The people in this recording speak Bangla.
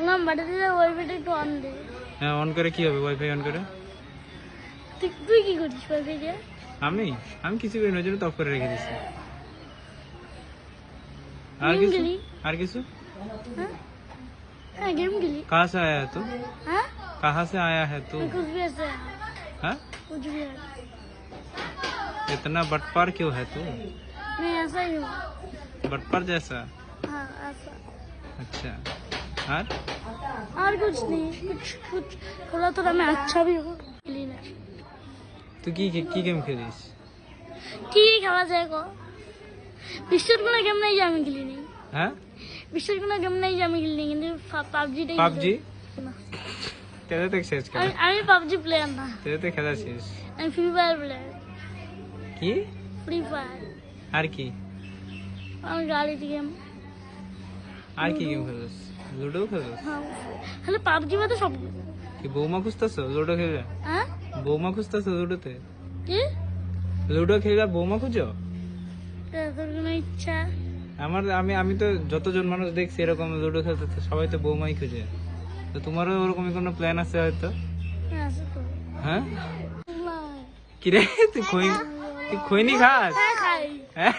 বললাম বাড়িতে যা ওয়াইফাইটা একটু অন দে হ্যাঁ অন করে কি হবে ওয়াইফাই অন করে তুই তুই কি করিস ওয়াইফাই দিয়ে আমি আমি কিছু করি না ওই জন্য তো অফ করে রেখে দিচ্ছি আর গেম কিছু খেলি আর কিছু হ্যাঁ হ্যাঁ গেম খেলি कहाँ से आया है तू हाँ कहाँ से आया है तू कुछ भी ऐसे है, हाँ कुछ भी है इतना बटपार क्यों है तू मैं ऐसा ही हूँ बटपार जैसा हाँ ऐसा अच्छा और और कुछ नहीं कुछ कुछ थोड़ा थोड़ा मैं अच्छा भी हूँ খেলি না तू की की गेम खेलिस কি খেলা যায় গো বিশ্বের কোনো গেম নাই যে আমি খেলি নি हाँ বিশ্বের কোনো গেম নাই যে আমি খেলি নি কিন্তু পাবজিটাই পাবজি তেরে তো শেষ খেলা আমি আমি পাবজি প্লেয়ার না তেরে তো খেলা শেষ আমি ফ্রি ফায়ার প্লেয়ার কি ফ্রি ফায়ার আর কি আমি গাড়ি গেম আর কি গেম খেলিস লুডো হ্যাঁ তাহলে পাবজি মতো সব কি বৌমা খুঁজতেছো লুডো খেললে হ্যাঁ? বৌমা খুঁজতেছো লুডোতে? কি? লুডো খেললে বৌমা খুঁজো? তোর কোনো ইচ্ছা? আমার আমি আমি তো যতজন মানুষ দেখছি এরকম লুডো খেলতে সবাই তো বৌমাই খুঁজে। তো তোমারও ওরকমই কোনো প্ল্যান আছে হয়তো? হ্যাঁ হ্যাঁ? কিরে তুই খই তুই খৈনি খাস? হ্যাঁ?